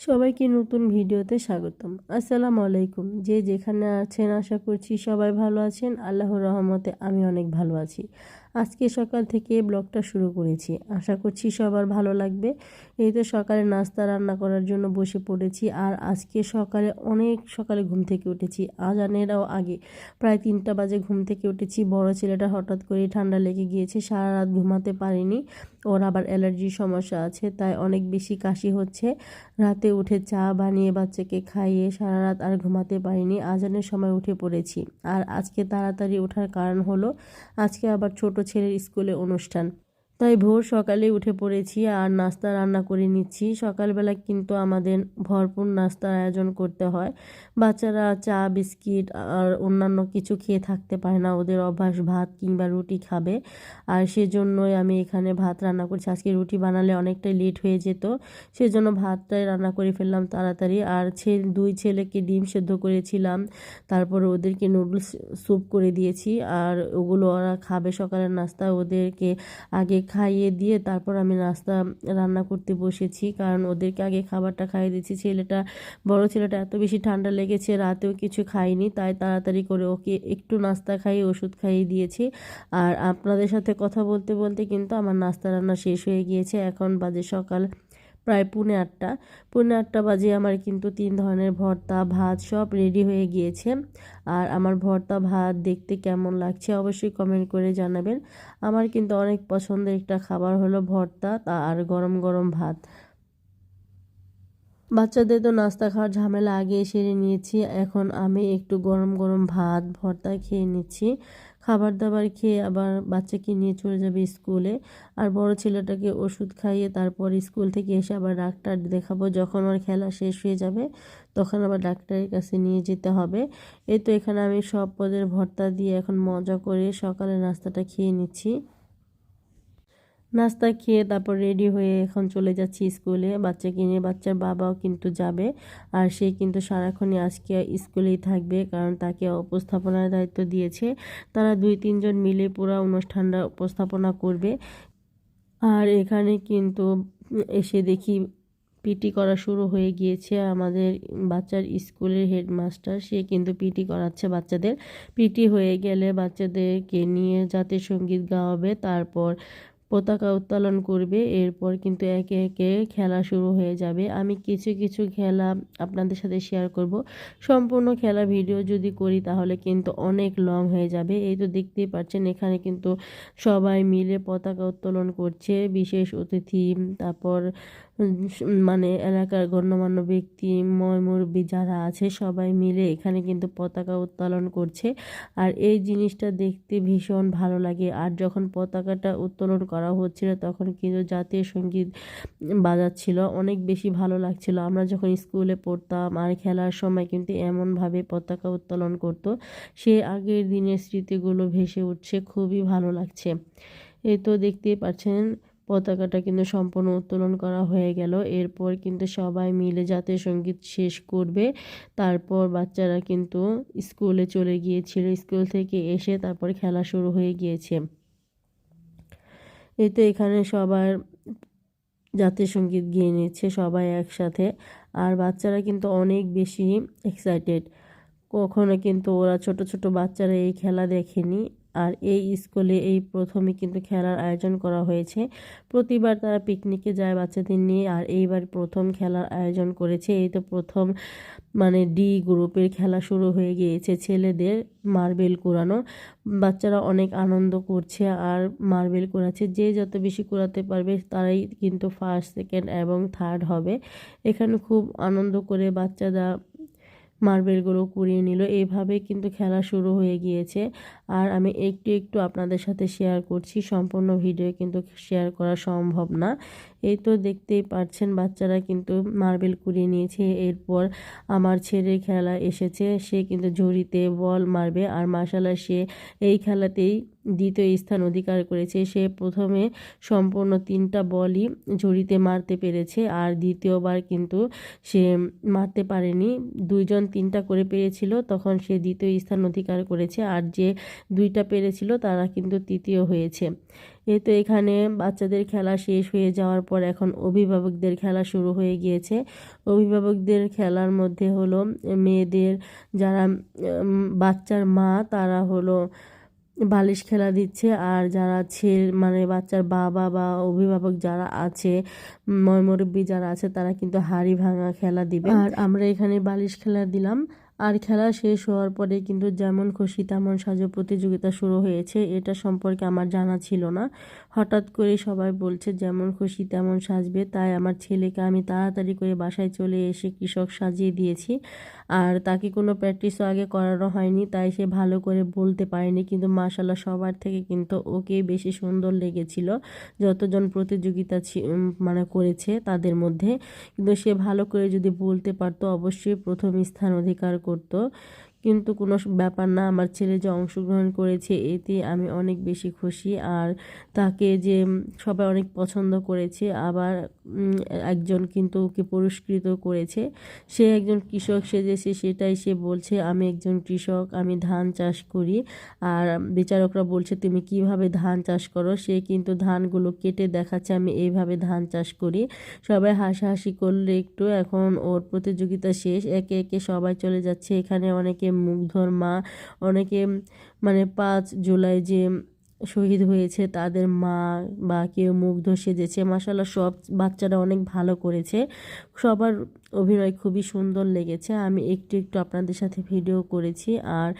সবাইকে নতুন ভিডিওতে স্বাগতম। আসসালামু আলাইকুম। যে যেখানে আছেন, আশা করছি সবাই ভালো আছেন। আল্লাহর রহমতে আমি অনেক ভালো আছি। আজকে সকাল থেকে ব্লগটা শুরু করেছি। আশা করছি সবার ভালো লাগবে। এই তো সকালে নাস্তা রান্না করার জন্য বসে পড়েছি আর আজকে সকালে অনেক সকালে ঘুম থেকে উঠেছি। আজানেরাও আগে প্রায় তিনটা বাজে ঘুম থেকে উঠেছি। বড় ছেলেটা হঠাৎ করে ঠান্ডা লেগে গিয়েছে। সারা রাত ঘুমাতে পারিনি। ওর আবার অ্যালার্জির সমস্যা আছে, তাই অনেক বেশি কাশি হচ্ছে। রাতে উঠে চা বানিয়ে বাচ্চাকে খাইয়ে সারা রাত আর ঘুমাতে পারিনি। আজানের সময় উঠে পড়েছি। আর আজকে তাড়াতাড়ি ওঠার কারণ হলো, আজকে আবার ছোট ছেলের স্কুলে অনুষ্ঠান। তাই ভোর সকালে উঠে পড়েছি আর নাস্তা রান্না করে নিচ্ছি। সকালবেলা কিন্তু আমাদের ভরপুর নাস্তার আয়োজন করতে হয়। বাচ্চারা চা, বিস্কিট আর অন্যান্য কিছু খেয়ে থাকতে পারে না। ওদের অভ্যাস ভাত কিংবা রুটি খাবে। আর সেজন্যই আমি এখানে ভাত রান্না করছি। আজকে রুটি বানালে অনেকটাই লেট হয়ে যেত। সেজন্য ভাতটাই রান্না করে ফেললাম তাড়াতাড়ি। আর ছেলে দুই ছেলেকে ডিম সেদ্ধ করেছিলাম। তারপর ওদেরকে নুডলস স্যুপ করে দিয়েছি। আর ওগুলো ওরা খাবে সকালের নাস্তা। ওদেরকে আগে খাইয়ে দিয়ে তারপর আমি নাস্তা রান্না করতে বসেছি। কারণ ওদেরকে আগে খাবারটা খাইয়ে দিয়েছি। ছেলেটা, বড় ছেলেটা এত বেশি ঠান্ডা লেগেছে, রাতেও কিছু খাইনি। তাই তাড়াতাড়ি করে ওকে একটু নাস্তা খাইয়ে ওষুধ খাইয়ে দিয়েছি। আর আপনাদের সাথে কথা বলতে বলতে কিন্তু আমার নাস্তা রান্না শেষ হয়ে গিয়েছে। এখন বাজে সকাল প্রায় পৌনে আটটা। পৌনে আটটা বাজে আমার কিন্তু তিন ধরনের ভর্তা, ভাত সব রেডি হয়ে গিয়েছে। আর আমার ভর্তা, ভাত দেখতে কেমন লাগছে অবশ্যই কমেন্ট করে জানাবেন। আমার কিন্তু অনেক পছন্দের একটা খাবার হলো ভর্তা আর গরম গরম ভাত। বাচ্চাদের তো নাস্তা খাওয়ার ঝামেলা আগে সেরে নিয়েছি, এখন আমি একটু গরম গরম ভাত, ভর্তা খেয়ে নিচ্ছি। খাবার দাবার খেয়ে আবার বাচ্চাকে নিয়ে চলে যাবে স্কুলে। আর বড় ছেলেটাকে ওষুধ খাইয়ে তারপর স্কুল থেকে এসে আবার ডাক্তার দেখাবো। যখন ওর খেলা শেষ হয়ে যাবে, তখন আবার ডাক্তারের কাছে নিয়ে যেতে হবে। এই তো এখানে আমি সব পদের ভর্তা দিয়ে এখন মজা করে সকালে নাস্তাটা খেয়ে নিচ্ছি। নাস্তা খেয়ে তারপর রেডি হয়ে এখন চলে যাচ্ছি স্কুলে বাচ্চাকে নিয়ে বাচ্চার বাবাও কিন্তু যাবে। আর সে কিন্তু সারাক্ষণই আজকে স্কুলেই থাকবে কারণ তাকে উপস্থাপনার দায়িত্ব দিয়েছে। তারা দুই, তিনজন মিলে পুরো অনুষ্ঠানটা উপস্থাপনা করবে। আর এখানে কিন্তু এসে দেখি পিটি করা শুরু হয়ে গিয়েছে। আমাদের বাচ্চার স্কুলের হেডমাস্টার সে কিন্তু পিটি করাচ্ছে বাচ্চাদের। পিটি হয়ে গেলে বাচ্চাদেরকে নিয়ে জাতীয় সংগীত গাওয়াবে। তারপর পতাকা উত্তোলন করবে, এরপর কিন্তু একে একে খেলা শুরু হয়ে যাবে। আমি কিছু কিছু খেলা আপনাদের সাথে শেয়ার করব। সম্পূর্ণ খেলা ভিডিও যদি করি তাহলে কিন্তু অনেক লং হয়ে যাবে। এই তো দেখতেই পাচ্ছেন, এখানে কিন্তু সবাই মিলে পতাকা উত্তোলন করছে। বিশেষ অতিথি, তারপর মানে এলাকার গণ্যমান্য ব্যক্তি, ময় মুরব্বী যারা আছে, সবাই মিলে এখানে কিন্তু পতাকা উত্তোলন করছে। আর এই জিনিসটা দেখতে ভীষণ ভালো লাগে। আর যখন পতাকাটা উত্তোলন করা হচ্ছিল, তখন কিন্তু জাতীয় সংগীত বাজাচ্ছিল, অনেক বেশি ভালো লাগছিল। আমরা যখন স্কুলে পড়তাম আর খেলার সময় কিন্তু এমনভাবে পতাকা উত্তোলন করতো, সে আগের দিনের স্মৃতিগুলো ভেসে উঠছে, খুবই ভালো লাগছে। এই তো দেখতেই পাচ্ছেন পতাকাটা কিন্তু সম্পূর্ণ উত্তোলন করা হয়ে গেল। এরপর কিন্তু সবাই মিলে জাতীয় সংগীত শেষ করবে। তারপর বাচ্চারা কিন্তু স্কুলে চলে গিয়েছিল। স্কুল থেকে এসে তারপর খেলা শুরু হয়ে গিয়েছে। এতে এখানে সবার জাতীয় সংগীত গিয়ে নিচ্ছে সবাই একসাথে। আর বাচ্চারা কিন্তু অনেক বেশি এক্সাইটেড কখনো কিন্তু ওরা ছোট ছোট বাচ্চারা এই খেলা দেখেনি। আর এই স্কুলে এই প্রথমে কিন্তু খেলার আয়োজন করা হয়েছে। প্রতিবার তারা পিকনিকে যায় বাচ্চাদের নিয়ে আর এইবার প্রথম খেলার আয়োজন করেছে। এই তো প্রথম মানে ডি গ্রুপের খেলা শুরু হয়ে গিয়েছে ছেলেদের মার্বেল কুড়ানো। বাচ্চারা অনেক আনন্দ করছে আর মার্বেল কুড়াচ্ছে। যে যত বেশি কুড়াতে পারবে তারাই কিন্তু ফার্স্ট সেকেন্ড এবং থার্ড হবে। এখানে খুব আনন্দ করে বাচ্চারা মার্বেলগুলো কুড়িয়ে নিল। এভাবে কিন্তু খেলা শুরু হয়ে গিয়েছে। আর আমি একটু একটু আপনাদের সাথে শেয়ার করছি। সম্পূর্ণ ভিডিও কিন্তু শেয়ার করা সম্ভব না। এই তো দেখতেই পাচ্ছেন বাচ্চারা কিন্তু মার্বেল কুড়িয়ে নিয়েছে। এরপর আমার ছেলের খেলা এসেছে, সে কিন্তু ঝুড়িতে বল মারবে আর মাসালা সে এই খেলাতেই দ্বিতীয় স্থান অধিকার করেছে। সে প্রথমে সম্পূর্ণ তিনটা বলই ঝুড়িতে মারতে পেরেছে আর দ্বিতীয়বার কিন্তু সে মারতে পারেনি। দুইজন তিনটা করে পেরেছিল, তখন সে দ্বিতীয় স্থান অধিকার করেছে আর যে দুইটা পেরেছিল তারা কিন্তু তৃতীয় হয়েছে। এই তো এখানে বাচ্চাদের খেলা শেষ হয়ে যাওয়ার পর এখন অভিভাবকদের খেলা শুরু হয়ে গিয়েছে। অভিভাবকদের খেলার মধ্যে হলো মেয়েদের যারা বাচ্চার মা, তারা হলো বালিশ খেলা দিচ্ছে। আর যারা ছেলে মানে বাচ্চার বাবা বা অভিভাবক যারা আছে, ময়মরব্বী যারা আছে, তারা কিন্তু হাড়ি ভাঙা খেলা দিবে। আর আমরা এখানে বালিশ খেলা দিলাম। আর খেলা শেষ হওয়ার পরে কিন্তু যেমন খুশি তেমন সাজো প্রতিযোগিতা শুরু হয়েছে, এটা সম্পর্কে আমার জানা ছিল না। হঠাৎ করে সবাই বলছে, যেমন খুশি তেমন সাজবে। তাই আমার ছেলেকে আমি তাড়াতাড়ি করে বাসায় চলে এসে কৃষক সাজিয়ে দিয়েছি। আর তাকে কোনো প্র্যাকটিসও আগে করানো হয়নি, তাই সে ভালো করে বলতে পারেনি। কিন্তু মাশাল্লাহ সবার থেকে কিন্তু ওকে বেশি সুন্দর লেগেছিল, যতজন প্রতিযোগিতা মানে করেছে তাদের মধ্যে। কিন্তু সে ভালো করে যদি বলতে পারতো, অবশ্যই প্রথম স্থান অধিকার করতো। কিন্তু কোনো ব্যাপার না, আমার ছেলে যে অংশগ্রহণ করেছে এতে আমি অনেক বেশি খুশি। আর তাকে যে সবাই অনেক পছন্দ করেছে, আবার একজন কিন্তু ওকে পুরস্কৃত করেছে। সে একজন কৃষক সেজেছে সেটাই সে বলছে, আমি একজন কৃষক, আমি ধান চাষ করি। আর বিচারকরা বলছে, তুমি কীভাবে ধান চাষ করো? সে কিন্তু ধানগুলো কেটে দেখাচ্ছে, আমি এইভাবে ধান চাষ করি। সবাই হাসাহাসি করলে একটু, এখন ওর প্রতিযোগিতা শেষ, একে একে সবাই চলে যাচ্ছে। এখানে অনেকে মুগ্ধর মা, অনেকে মানে পাঁচ জুলাই যে শহীদ হয়েছে তাদের মা বা কেউ মুগ্ধ সেজেছে। মাসাল্লাহ সব বাচ্চারা অনেক ভালো করেছে। সবার অভিনয় খুবই সুন্দর লেগেছে। আমি একটু একটু আপনাদের সাথে ভিডিও করেছি আর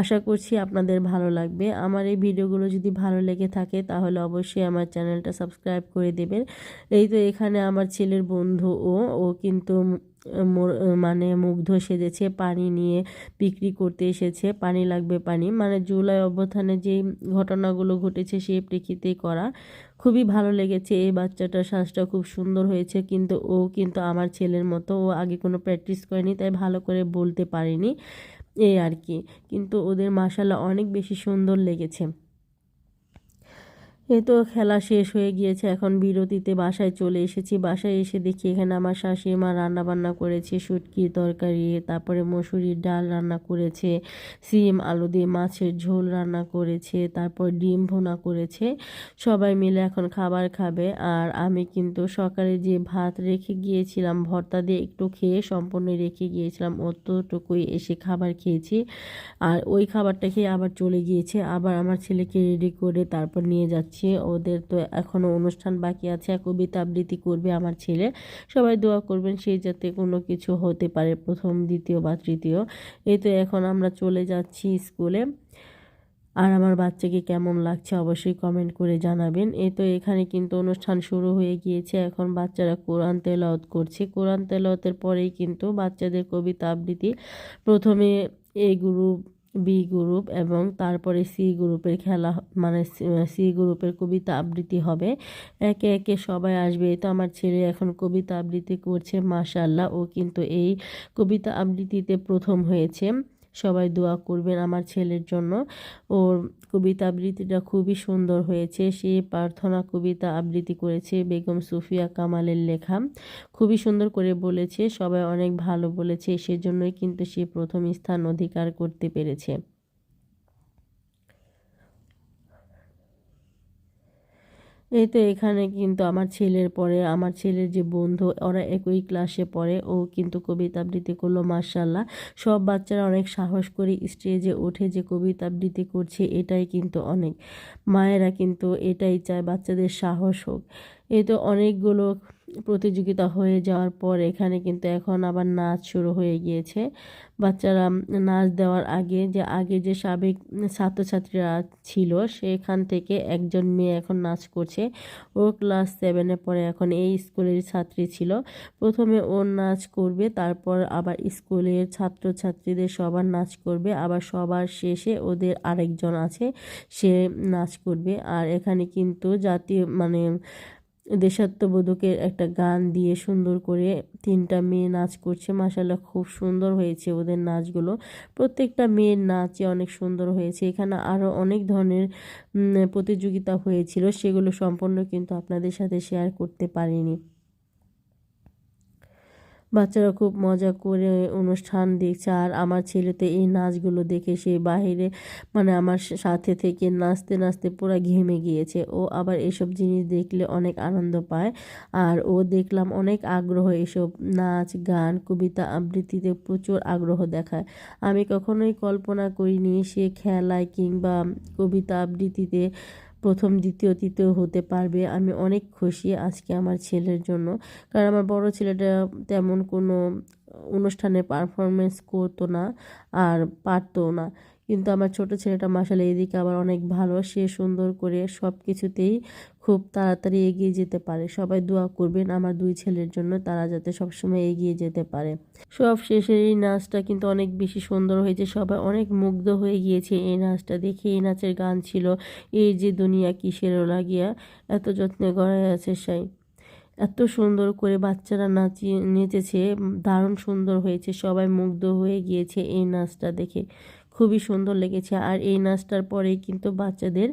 আশা করছি আপনাদের ভালো লাগবে। আমার এই ভিডিওগুলো যদি ভালো লেগে থাকে তাহলে অবশ্যই আমার চ্যানেলটা সাবস্ক্রাইব করে দেবেন। এই তো এখানে আমার ছেলের বন্ধু ও ও কিন্তু মানে মুগ্ধ সেজেছে, পানি নিয়ে বিক্রি করতে এসেছে, পানি লাগবে পানি। মানে জুলাই অভ্যুত্থানে যে ঘটনাগুলো ঘটেছে সেই প্রেক্ষিতে করা। খুবই ভালো লেগেছে, এই বাচ্চাটার শ্বাসটা খুব সুন্দর হয়েছে, কিন্তু ও কিন্তু আমার ছেলের মতো, ও আগে কোনো প্র্যাকটিস করেনি, তাই ভালো করে বলতে পারেনি, এই আর কি। কিন্তু ওদের মাসালা অনেক বেশি সুন্দর লেগেছে। এ তো খেলা শেষ হয়ে গিয়েছে, এখন বিরতিতে বাসায় চলে এসেছি। বাসায় এসে দেখি এখানে আমার শাশুড়ি মা রান্না বান্না করেছে শুটকির তরকারি, তারপরে মসুরির ডাল রান্না করেছে, সিম, আলু দিয়ে মাছের ঝোল রান্না করেছে, তারপর ডিম ভোনা করেছে। সবাই মিলে এখন খাবার খাবে। আর আমি কিন্তু সকালে যে ভাত রেখে গিয়েছিলাম, ভর্তা দিয়ে একটু খেয়ে সম্পূর্ণ রেখে গিয়েছিলাম, অতটুকুই এসে খাবার খেয়েছি। আর ওই খাবারটা খেয়ে আবার চলে গিয়েছে, আবার আমার ছেলেকে রেডি করে তারপর নিয়ে যাচ্ছে। যাচ্ছি ওদের তো এখনও অনুষ্ঠান বাকি আছে কবিতা আবৃত্তি করবে আমার ছেলে। সবাই দোয়া করবেন সেই যাতে কোনো কিছু হতে পারে, প্রথম, দ্বিতীয় বা তৃতীয়। এই তো এখন আমরা চলে যাচ্ছি স্কুলে। আর আমার বাচ্চাকে কেমন লাগছে অবশ্যই কমেন্ট করে জানাবেন। এই তো এখানে কিন্তু অনুষ্ঠান শুরু হয়ে গিয়েছে, এখন বাচ্চারা কোরআন তেলাওত করছে। কোরআন তেলাওতের পরেই কিন্তু বাচ্চাদের কবিতা আবৃত্তি প্রথমে এই গ্রুপ বি গ্রুপ এবং তারপরে সি গ্রুপের খেলা মানে সি গ্রুপের কবিতা আবৃত্তি হবে। একে একে সবাই আসবে। তো আমার ছেলে এখন কবিতা আবৃত্তি করছে মাশাল্লাহ ও কিন্তু এই কবিতা আবৃত্তিতে প্রথম হয়েছে। সবাই দোয়া করবেন আমার ছেলের জন্য। ওর কবিতা আবৃত্তিটা খুবই সুন্দর হয়েছে। সে প্রার্থনা কবিতা আবৃত্তি করেছে বেগম সুফিয়া কামালের লেখা। খুবই সুন্দর করে বলেছে। সবাই অনেক ভালো বলেছে। সেজন্যই কিন্তু সে প্রথম স্থান অধিকার করতে পেরেছে। এই তো এখানে কিন্তু আমার ছেলের পরে, আমার ছেলের যে বন্ধু, ওরা একই ক্লাসে পড়ে। ও কিন্তু কবিতা আবৃত্তি করল মার্শাল্লাহ সব বাচ্চারা অনেক সাহস করে স্টেজে ওঠে যে কবিতা আবৃত্তি করছে, এটাই কিন্তু অনেক। মায়েরা কিন্তু এটাই চায়, বাচ্চাদের সাহস হোক। এই তো অনেকগুলো প্রতিযোগিতা হয়ে যাওয়ার পর এখানে কিন্তু এখন আবার নাচ শুরু হয়ে গিয়েছে। বাচ্চারা নাচ দেওয়ার আগে যে আগে যে সাবেক ছাত্রছাত্রীরা ছিল, সেখান থেকে একজন মেয়ে এখন নাচ করছে। ও ক্লাস সেভেনে পরে এখন এই স্কুলের ছাত্রী ছিল। প্রথমে ও নাচ করবে, তারপর আবার স্কুলের ছাত্রছাত্রীদের সবার নাচ করবে। আবার সবার শেষে ওদের আরেকজন আছে, সে নাচ করবে। আর এখানে কিন্তু জাতীয় মানে দেশাত্মবোধকের একটা গান দিয়ে সুন্দর করে তিনটা মেয়ে নাচ করছে। মাসাল্লাহ খুব সুন্দর হয়েছে ওদের নাচগুলো। প্রত্যেকটা মেয়ের নাচে অনেক সুন্দর হয়েছে। এখানে আরও অনেক ধরনের প্রতিযোগিতা হয়েছিল। সেগুলো সম্পূর্ণ কিন্তু আপনাদের সাথে শেয়ার করতে পারিনি। বাচ্চারা খুব মজা করে অনুষ্ঠান দেখছে। আর আমার ছেলে তো এই নাচগুলো দেখে সে বাইরে মানে আমার সাথে থেকে নাচতে নাচতে পুরো ঘেমে গিয়েছে। ও আবার এসব জিনিস দেখলে অনেক আনন্দ পায়। আর ও দেখলাম অনেক আগ্রহ এসব নাচ, গান, কবিতা আবৃত্তিতে প্রচুর আগ্রহ দেখায়। আমি কখনোই কল্পনা করিনি সে খেলায় কিংবা কবিতা আবৃত্তিতে প্রথম, দ্বিতীয়, তৃতীয় হতে পারবে। আমি অনেক খুশি আজকে আমার ছেলের জন্য। কারণ আমার বড় ছেলেটা তেমন কোনো অনুষ্ঠানে পারফরমেন্স করতো না আর পারতো না। কিন্তু আমার ছোট ছেলেটা মাসালে এদিকে আবার অনেক ভালো। সে সুন্দর করে সব কিছুতেই খুব তাড়াতাড়ি এগিয়ে যেতে পারে। সবাই দোয়া করবেন আমার দুই ছেলের জন্য তারা যাতে সবসময় এগিয়ে যেতে পারে। সব শেষে এই নাচটা কিন্তু অনেক বেশি সুন্দর হয়েছে। সবাই অনেক মুগ্ধ হয়ে গিয়েছে এই নাচটা দেখে। এই নাচের গান ছিল, এই যে দুনিয়া কিসের লাগিয়া এত যত্নে গড়াই আছে সাই। এত সুন্দর করে বাচ্চারা নাচিয়ে নেচেছে। দারুণ সুন্দর হয়েছে। সবাই মুগ্ধ হয়ে গিয়েছে এই নাচটা দেখে। খুবই সুন্দর লেগেছে। আর এই নাচটার পরেই কিন্তু বাচ্চাদের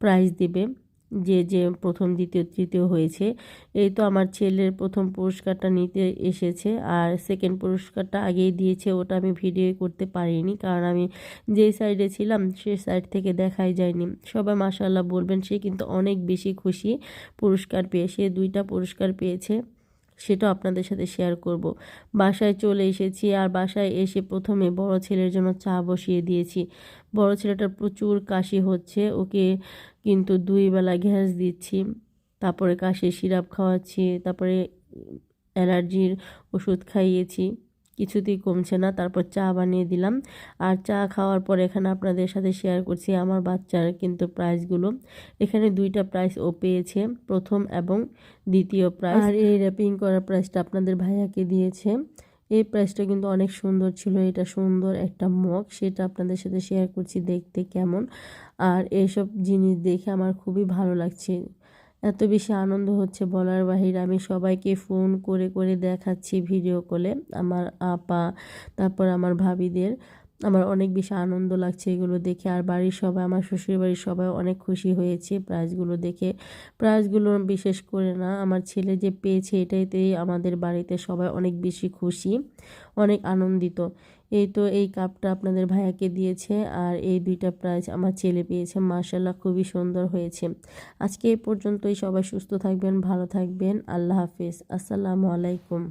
প্রাইজ দেবে। যে যে প্রথম, দ্বিতীয়, তৃতীয় হয়েছে। এই তো আমার ছেলের প্রথম পুরস্কারটা নিতে এসেছে। আর সেকেন্ড পুরস্কারটা আগেই দিয়েছে, ওটা আমি ভিডিও করতে পারিনি। কারণ আমি যেই সাইডে ছিলাম, সে সাইড থেকে দেখাই যায়নি। সবাই মাসাল্লাহ বলবেন, সে কিন্তু অনেক বেশি খুশি পুরস্কার পেয়ে, সে দুইটা পুরস্কার পেয়েছে। সেটাও আপনাদের সাথে শেয়ার করব। বাসায় চলে এসেছি আর বাসায় এসে প্রথমে বড় ছেলের জন্য চা বসিয়ে দিয়েছি। বড় ছেলেটার প্রচুর কাশি হচ্ছে, ওকে কিন্তু দুই বেলা গ্যাস দিচ্ছি, তারপরে কাশি সিরাপ খাওয়াচ্ছি, তারপরে অ্যালার্জির ওষুধ খাইয়েছি। কিছুতেই কমছে না। তারপর চা বানিয়ে দিলাম। আর চা খাওয়ার পর এখানে আপনাদের সাথে শেয়ার করছি আমার বাচ্চার কিন্তু প্রাইসগুলো এখানে দুইটা প্রাইস ও পেয়েছে, প্রথম এবং দ্বিতীয় প্রাইস আর এই র্যাপিং করার প্রাইসটা আপনাদের ভাইয়াকে দিয়েছে। এই প্রাইসটা কিন্তু অনেক সুন্দর ছিল। এটা সুন্দর একটা মগ, সেটা আপনাদের সাথে শেয়ার করছি দেখতে কেমন। আর এইসব জিনিস দেখে আমার খুবই ভালো লাগছে। এত বেশি আনন্দ হচ্ছে বলার বাহির। আমি সবাইকে ফোন করে করে দেখাচ্ছি ভিডিও কলে আমার আপা, তারপর আমার ভাবিদের। আমার অনেক বেশি আনন্দ লাগছে এগুলো দেখে। আর বাড়ির সবাই, আমার শ্বশুর বাড়ির সবাই অনেক খুশি হয়েছে প্রাইজগুলো দেখে। প্রাইজগুলো বিশেষ করে না, আমার ছেলে যে পেয়েছে এটাইতেই আমাদের বাড়িতে সবাই অনেক বেশি খুশি, অনেক আনন্দিত। এই তো এই কাপটা আপনাদের ভাইয়াকে দিয়েছে আর এই দুইটা প্রাইজ আমার ছেলে পেয়েছে। মার্শাল্লাহ খুবই সুন্দর হয়েছে। আজকে এই পর্যন্তই। সবাই সুস্থ থাকবেন, ভালো থাকবেন। আল্লাহ হাফিজ। আসসালামু আলাইকুম।